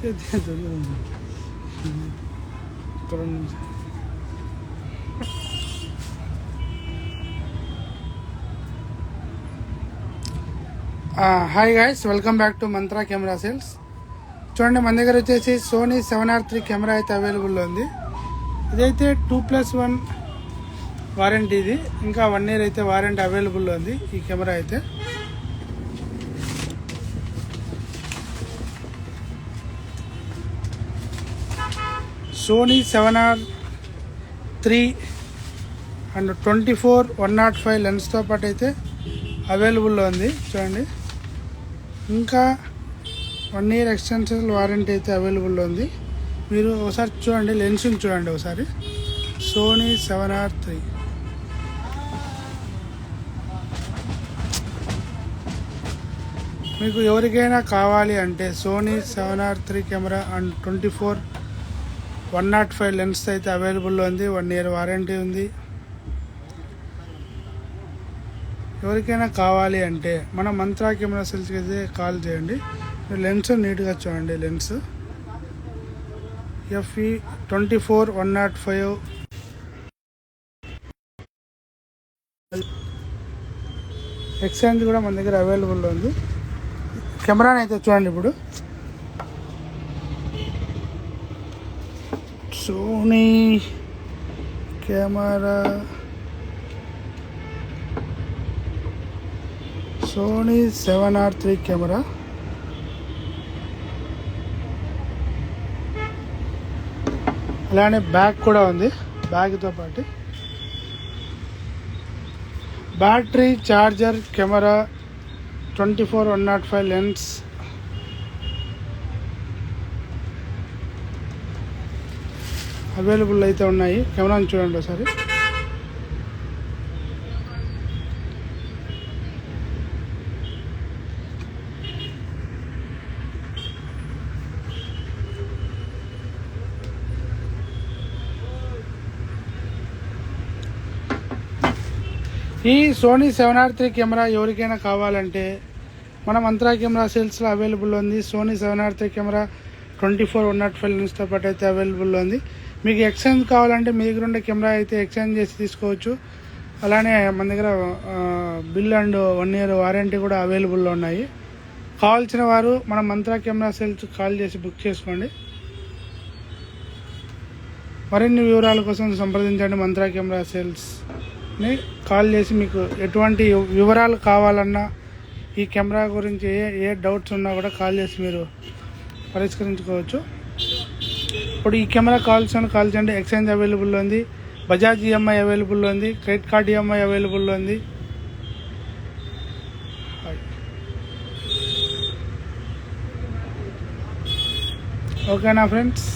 ఇక్కడ నుంచి hi guys welcome back to Mantra camera sales చూడండి మన దగ్గర వచ్చేసి Sony seven R three camera అయితే అవైలబుల్లో ఉంది. ఇదైతే టూ ప్లస్ వన్ వారంటీ ఇది. ఇంకా వన్ ఇయర్ అయితే వారంటీ అవైలబుల్లో ఉంది ఈ కెమెరా అయితే. Sony seven R three and twenty four one nought five లెన్స్తో పాటు అయితే అవైలబుల్లో ఉంది. చూడండి. ఇంకా వన్ ఇయర్ ఎక్స్టెన్షన్ వారంటీ అయితే అవైలబుల్లో ఉంది. మీరు ఒకసారి చూడండి లెన్స్ చూడండి ఒకసారి. సోనీ సెవెన్ ఆర్ త్రీ మీకు ఎవరికైనా కావాలి అంటే Sony seven R three camera and twenty four one nought five lens అయితే అవైలబుల్లో ఉంది వన్ ఇయర్ వారంటీ ఉంది. ఎవరికైనా కావాలి అంటే మన మంత్రా కెమెరా సెల్స్కి అయితే కాల్ చేయండి. లెన్స్ నీట్గా చూడండి lens. FE twenty four one nought five. Exchange కూడా మన దగ్గర అవైలబుల్లో ఉంది. కెమెరాని అయితే చూడండి ఇప్పుడు. Sony camera. Sony seven R three camera. అలానే బ్యాగ్ కూడా ఉంది బ్యాగ్తో పాటు. Battery charger camera twenty four one nought five lens. Available అయితే ఉన్నాయి. కెమెరాని చూడండి ఒకసారి. ఈ Sony seven R three camera ఎవరికైనా కావాలంటే మన మంత్రా కెమెరా సేల్స్లో అవైలబుల్ ఉంది. Sony seven R three camera twenty four one nought five లెన్స్తో పాటు అయితే అవైలబుల్ ఉంది. మీకు ఎక్స్చేంజ్ కావాలంటే మీ దగ్గర ఉండే కెమెరా అయితే ఎక్స్చేంజ్ చేసి తీసుకోవచ్చు. అలానే మన దగ్గర bill and one year warranty కూడా అవైలబుల్లో ఉన్నాయి. కావాల్సిన వారు మన మంత్రా కెమెరా సెల్స్ కాల్ చేసి బుక్ చేసుకోండి. మరిన్ని వివరాల కోసం సంప్రదించండి మంత్రా కెమెరా సేల్స్ని. కాల్ చేసి మీకు ఎటువంటి వివరాలు కావాలన్నా ఈ కెమెరా గురించి ఏ ఏ డౌట్స్ ఉన్నా కూడా కాల్ చేసి మీరు పరిష్కరించుకోవచ్చు. ఇప్పుడు ఈ కెమెరా కావాల్సిన కాల్ చేయండి ఎక్స్చేంజ్ అవైలబుల్ ఉంది బజాజ్ ఈఎంఐ అవైలబుల్ ఉంది క్రెడిట్ కార్డ్ ఈఎంఐ అవైలబుల్ ఉంది. ఓకేనా ఫ్రెండ్స్?